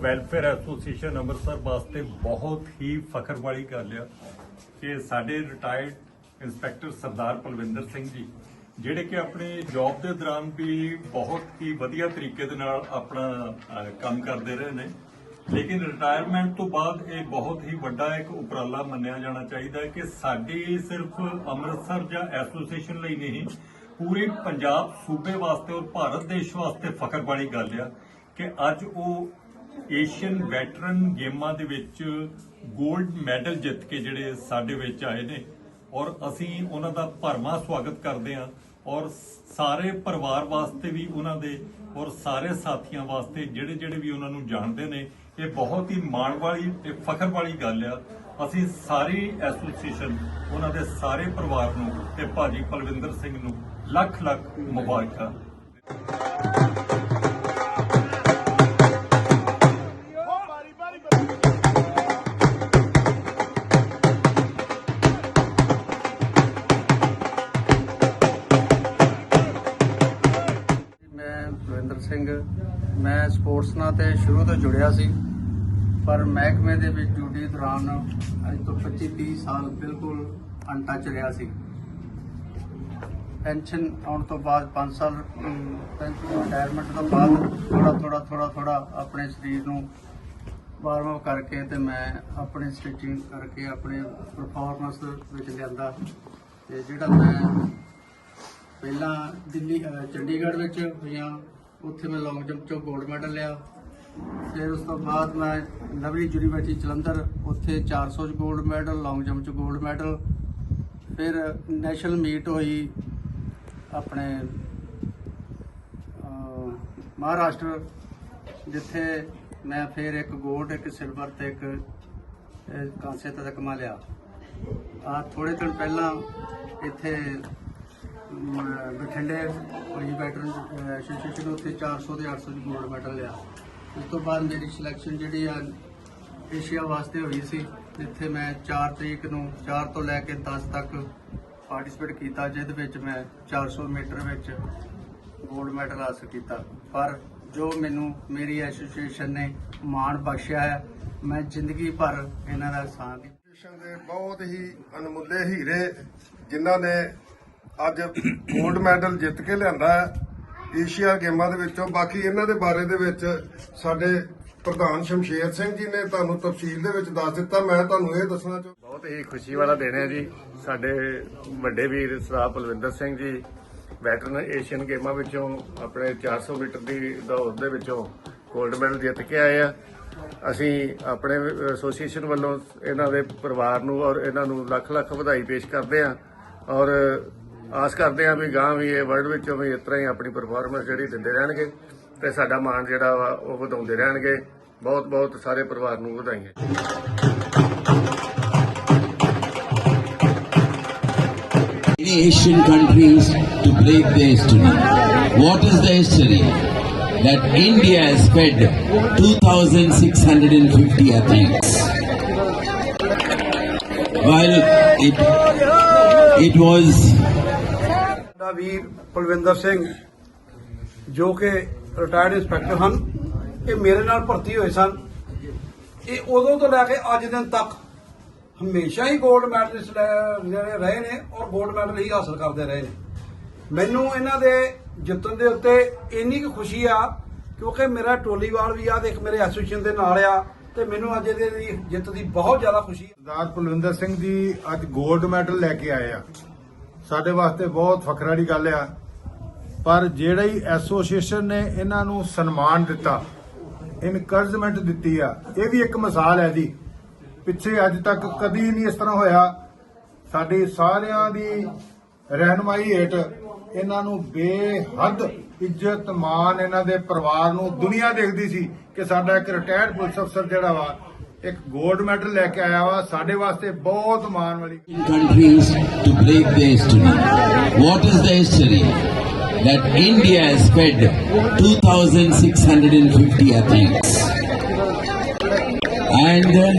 Welfare association Amritsar ਵਾਸਤੇ ਬਹੁਤ ਹੀ ਫਖਰ ਵਾਲੀ ਗੱਲ ਆ ਕਿ ਸਾਡੇ ਰਿਟਾਇਰਡ ਇੰਸਪੈਕਟਰ ਸਰਦਾਰ ਪਲਵਿੰਦਰ ਸਿੰਘ ਜੀ, ਜਿਹੜੇ ਕਿ ਆਪਣੇ ਜੌਬ ਦੇ ਦੌਰਾਨ ਵੀ ਬਹੁਤ ਹੀ ਵਧੀਆ ਤਰੀਕੇ ਦੇ ਨਾਲ ਆਪਣਾ ਕੰਮ ਕਰਦੇ ਰਹੇ ਨੇ। ਲੇਕਿਨ ਰਿਟਾਇਰਮੈਂਟ ਤੋਂ ਬਾਅਦ ਇਹ ਬਹੁਤ ਹੀ ਵੱਡਾ ਇੱਕ ਉਪਰਾਲਾ ਮੰਨਿਆ ਜਾਣਾ ਚਾਹੀਦਾ ਹੈ ਕਿ ਸਾਡੀ ਸਿਰਫ ਅੰਮ੍ਰਿਤਸਰ ਜਾਂ ਐਸੋਸੀਏਸ਼ਨ ਲਈ ਨਹੀਂ, ਪੂਰੇ ਪੰਜਾਬ ਸੂਬੇ ਵਾਸਤੇ ਔਰ ਭਾਰਤ ਦੇਸ਼ ਵਾਸਤੇ ਫਖਰ ਵਾਲੀ ਗੱਲ ਆ ਕਿ ਅੱਜ ਉਹ ਏਸ਼ੀਅਨ ਵੈਟਰਨ ਗੇਮਾਂ ਦੇ ਵਿੱਚ 골ਡ ਮੈਡਲ ਜਿੱਤ ਕੇ ਜਿਹੜੇ ਸਾਡੇ ਵਿੱਚ ਆਏ ਨੇ ਔਰ ਅਸੀਂ ਉਹਨਾਂ ਦਾ ਭਰਮਾ ਸਵਾਗਤ ਕਰਦੇ ਹਾਂ ਔਰ ਸਾਰੇ ਪਰਿਵਾਰ ਵਾਸਤੇ ਵੀ ਉਹਨਾਂ ਦੇ ਔਰ ਸਾਰੇ ਸਾਥੀਆਂ ਵਾਸਤੇ ਜਿਹੜੇ ਜਿਹੜੇ ਵੀ ਉਹਨਾਂ ਨੂੰ ਜਾਣਦੇ ਨੇ, ਇਹ ਬਹੁਤ ਹੀ ਮਾਣ ਵਾਲੀ ਤੇ ਫਖਰ ਵਾਲੀ ਗੱਲ ਆ। ਅਸੀਂ ਸਾਰੀ ਐਸੋਸੀਏਸ਼ਨ, ਉਹਨਾਂ ਦੇ ਸਾਰੇ ਪਰਿਵਾਰ ਨੂੰ ਤੇ ਭਾਜੀ ਪਲਵਿੰਦਰ ਸਿੰਘ ਨੂੰ ਲੱਖ ਲੱਖ ਮੁਬਾਰਕਾਂ। ਮੈਂ ਸਪੋਰਟਸ ਨਾਲ ਤੇ ਸ਼ੁਰੂ ਤੋਂ ਜੁੜਿਆ ਸੀ, ਪਰ ਮਹਿਕਮੇ ਦੇ ਵਿੱਚ ਡਿਊਟੀ ਦੌਰਾਨ ਅੱਜ ਤੋਂ 25 30 ਸਾਲ ਬਿਲਕੁਲ ਅਨਟੱਚ ਰਿਹਾ ਸੀ। ਪੈਨਸ਼ਨ ਆਉਣ ਤੋਂ ਬਾਅਦ 5 ਸਾਲ ਪੈਨਸ਼ਨ ਰਿਟਾਇਰਮੈਂਟ ਤੋਂ ਬਾਅਦ ਥੋੜਾ ਥੋੜਾ ਥੋੜਾ ਥੋੜਾ ਆਪਣੇ ਸਰੀਰ ਨੂੰ ਵਾਰਮ ਅਪ ਕਰਕੇ ਤੇ ਮੈਂ ਆਪਣੀ ਸਟਿਚਿੰਗ ਕਰਕੇ ਆਪਣੇ ਪਰਫਾਰਮੈਂਸ ਵਿੱਚ ਲਿਆਂਦਾ। ਤੇ ਜਿਹੜਾ ਮੈਂ ਪਹਿਲਾਂ ਦਿੱਲੀ ਚੰਡੀਗੜ੍ਹ ਵਿੱਚ ਹੋਈਆਂ ਉੱਥੇ ਮੈਂ ਲੌਂਗ ਜੰਪ 'ਚੋਂ 골ਡ ਮੈਡਲ ਲਿਆ। ਫਿਰ ਉਸ ਤੋਂ ਬਾਅਦ ਮੈਂ ਨਵੀਂ ਯੂਨੀਵਰਸਿਟੀ ਜਲੰਧਰ, ਉੱਥੇ 400 ਚ 골ਡ ਮੈਡਲ ਲੌਂਗ ਜੰਪ 'ਚ 골ਡ ਮੈਡਲ ਫਿਰ ਨੈਸ਼ਨਲ ਮੀਟ ਹੋਈ ਆਪਣੇ ਮਹਾਰਾਸ਼ਟਰ, ਜਿੱਥੇ ਮੈਂ ਫਿਰ ਇੱਕ 골ਡ ਇੱਕ ਸਿਲਵਰ ਤੇ ਇੱਕ ਕਾਂਸੇ ਤੱਕ ਮਾ ਲਿਆ। ਆ ਥੋੜੇ ਦਿਨ ਪਹਿਲਾਂ ਇੱਥੇ ਬਠਿੰਡੇ ਹੋਈ ਬੈਟਰਨ ਐਸੋਸੀਏਸ਼ਨ ਉੱਥੇ 400 ਤੇ 800 ਚ ਗੋਲਡ ਮੈਡਲ ਲਿਆ। ਉਸ ਤੋਂ ਬਾਅਦ ਮੇਰੀ ਸਿਲੈਕਸ਼ਨ ਜਿਹੜੀ ਆ, ਏਸ਼ੀਆ ਵਾਸਤੇ ਹੋਈ ਸੀ। ਜਿੱਥੇ ਮੈਂ 4 ਤਰੀਕ ਨੂੰ 4 ਤੋਂ ਲੈ ਕੇ 10 ਤੱਕ ਪਾਰਟਿਸਿਪੇਟ ਕੀਤਾ, ਜਿਹਦੇ ਵਿੱਚ ਮੈਂ 400 ਮੀਟਰ ਵਿੱਚ ਗੋਲਡ ਮੈਡਲ ਹਾਸਲ ਕੀਤਾ। ਪਰ ਜੋ ਮੈਨੂੰ, ਮੇਰੀ ਐਸੋਸੀਏਸ਼ਨ ਨੇ ਮਾਣ ਬਖਸ਼ਿਆ ਹੈ, ਮੈਂ ਜ਼ਿੰਦਗੀ ਭਰ ਇਹਨਾਂ ਦਾ ਐਹਸਾਨ ਨਹੀਂ ਦੇ ਬਹੁਤ ਹੀ ਅਨਮੁੱਲੇ ਹੀਰੇ, ਜਿਨ੍ਹਾਂ ਨੇ ਅੱਜ 골ਡ ਮੈਡਲ ਜਿੱਤ ਕੇ ਲਿਆਂਦਾ ਹੈ। ਏਸ਼ੀਆ ਗੇਮਾਂ ਦੇ ਵਿੱਚੋਂ। ਬਾਕੀ ਇਹਨਾਂ ਦੇ ਬਾਰੇ ਦੇ ਵਿੱਚ ਸਾਡੇ ਪ੍ਰਧਾਨ ਸ਼ਮਸ਼ੇਰ ਸਿੰਘ ਜੀ ਨੇ ਤੁਹਾਨੂੰ ਤਫਸੀਲ ਦੇ ਵਿੱਚ ਦੱਸ ਦਿੱਤਾ। ਮੈਂ ਤੁਹਾਨੂੰ ਇਹ ਦੱਸਣਾ ਚਾਹੁੰਦਾ ਬਹੁਤ ਹੀ ਖੁਸ਼ੀ ਵਾਲਾ ਦਿਨ ਹੈ ਜੀ। ਸਾਡੇ ਵੱਡੇ ਵੀਰ ਸਰਦਾਰ ਬਲਵਿੰਦਰ ਸਿੰਘ ਜੀ ਵੈਟਰਨ ਏਸ਼ੀਅਨ ਗੇਮਾਂ ਵਿੱਚੋਂ ਆਪਣੇ 400 ਮੀਟਰ ਦੀ ਦੌੜ ਦੇ ਵਿੱਚੋਂ 골ਡ ਮੈਡਲ ਜਿੱਤ ਕੇ ਆਏ ਆ। ਅਸੀਂ ਆਪਣੇ ਐਸੋਸੀਏਸ਼ਨ ਵੱਲੋਂ ਇਹਨਾਂ ਦੇ ਪਰਿਵਾਰ ਨੂੰ ਔਰ ਇਹਨਾਂ ਨੂੰ ਲੱਖ ਲੱਖ ਵਧਾਈ ਪੇਸ਼ ਕਰਦੇ ਆ। ਔਰ ਆਸ ਕਰਦੇ ਆ ਵੀ ਗਾਂ ਵੀ ਇਹ ਵਰਲਡ ਵਿੱਚੋਂ ਵੀ ਇਸ ਤਰ੍ਹਾਂ ਹੀ ਆਪਣੀ ਪਰਫਾਰਮੈਂਸ ਜਿਹੜੀ ਦਿੰਦੇ ਰਹਿਣਗੇ ਤੇ ਸਾਡਾ ਮਾਣ ਜਿਹੜਾ ਵਾ ਉਹ ਵਧਾਉਂਦੇ ਰਹਿਣਗੇ ਬਹੁਤ ਬਹੁਤ ਸਾਰੇ ਪਰਿਵਾਰ ਨੂੰ ਵਧਾਈਆਂ many Asian countries to break the history. What is the history? That India has fed 2,650 athletes. While it, it was ਮੇਰਾ ਵੀਰ ਪਲਵਿੰਦਰ ਸਿੰਘ ਜੋ ਕਿ ਰਿਟਾਇਰਡ ਇੰਸਪੈਕਟਰ ਹਨ, ਇਹ ਮੇਰੇ ਨਾਲ ਭਰਤੀ ਹੋਏ ਸਨ। ਇਹ ਉਦੋਂ ਤੋਂ ਲੈ ਕੇ ਅੱਜ ਦਿਨ ਤੱਕ ਹਮੇਸ਼ਾ ਹੀ 골ਡ ਮੈਡਲਿਸਟ ਜਿਹੜੇ ਰਹੇ ਨੇ ਔਰ ਗੋਲਡ ਮੈਡਲ ਹੀ ਹਾਸਲ ਕਰਦੇ ਰਹੇ ਨੇ। ਮੈਨੂੰ ਇਹਨਾਂ ਦੇ ਜਿੱਤਣ ਦੇ ਉੱਤੇ ਇੰਨੀ ਕੁ ਖੁਸ਼ੀ ਆ, ਕਿਉਂਕਿ ਮੇਰਾ ਟੋਲੀਵਾਲ ਵੀ ਆ ਤੇ ਇੱਕ ਮੇਰੇ ਐਸੋਸੀਏਸ਼ਨ ਦੇ ਨਾਲ ਆ ਤੇ ਮੈਨੂੰ ਅੱਜ ਇਹਦੇ ਇਹਦੀ ਜਿੱਤ ਦੀ ਬਹੁਤ ਜ਼ਿਆਦਾ ਖੁਸ਼ੀ ਹੈ ਸਰਦਾਰ ਕੁਲਵਿੰਦਰ ਸਿੰਘ ਜੀ ਅੱਜ ਗੋਲਡ ਮੈਡਲ ਲੈ ਕੇ ਆਏ ਆ। ਸਾਡੇ ਵਾਸਤੇ ਬਹੁਤ ਫਖਰ ਵਾਲੀ ਗੱਲ ਆ। ਪਰ ਜਿਹੜਾ ਹੀ ਐਸੋਸੀਏਸ਼ਨ ਨੇ ਇਹਨਾਂ ਨੂੰ ਸਨਮਾਨ ਦਿੱਤਾ ਇਨਕਰੇਜਮੈਂਟ ਦਿੱਤੀ ਆ, ਇਹ ਵੀ ਇੱਕ ਮਿਸਾਲ ਹੈ ਜੀ। ਪਿੱਛੇ ਅੱਜ ਤੱਕ ਕਦੀ ਨਹੀਂ ਇਸ ਤਰ੍ਹਾਂ ਹੋਇਆ। ਸਾਡੀ ਸਾਰਿਆਂ ਦੀ ਰਹਿਨਮਾਈ ਹੇਠ ਇਹਨਾਂ ਨੂੰ ਬੇਹੱਦ ਇੱਜ਼ਤ ਮਾਨ ਇਹਨਾਂ ਦੇ ਪਰਿਵਾਰ ਨੂੰ ਦੁਨੀਆ ਦੇਖਦੀ ਸੀ ਕਿ ਸਾਡਾ ਇੱਕ ਰਿਟਾਇਰਡ ਪੁਲਿਸ ਅਫਸਰ ਜਿਹੜਾ ਵਾ ਇੱਕ ਗੋਲਡ ਮੈਡਲ ਲੈ ਕੇ ਆਇਆ ਵਾ ਸਾਡੇ ਵਾਸਤੇ ਬਹੁਤ ਮਾਣ ਵਾਲੀ countries to break the history what is the history that India has fed 2,650 athletes. And uh,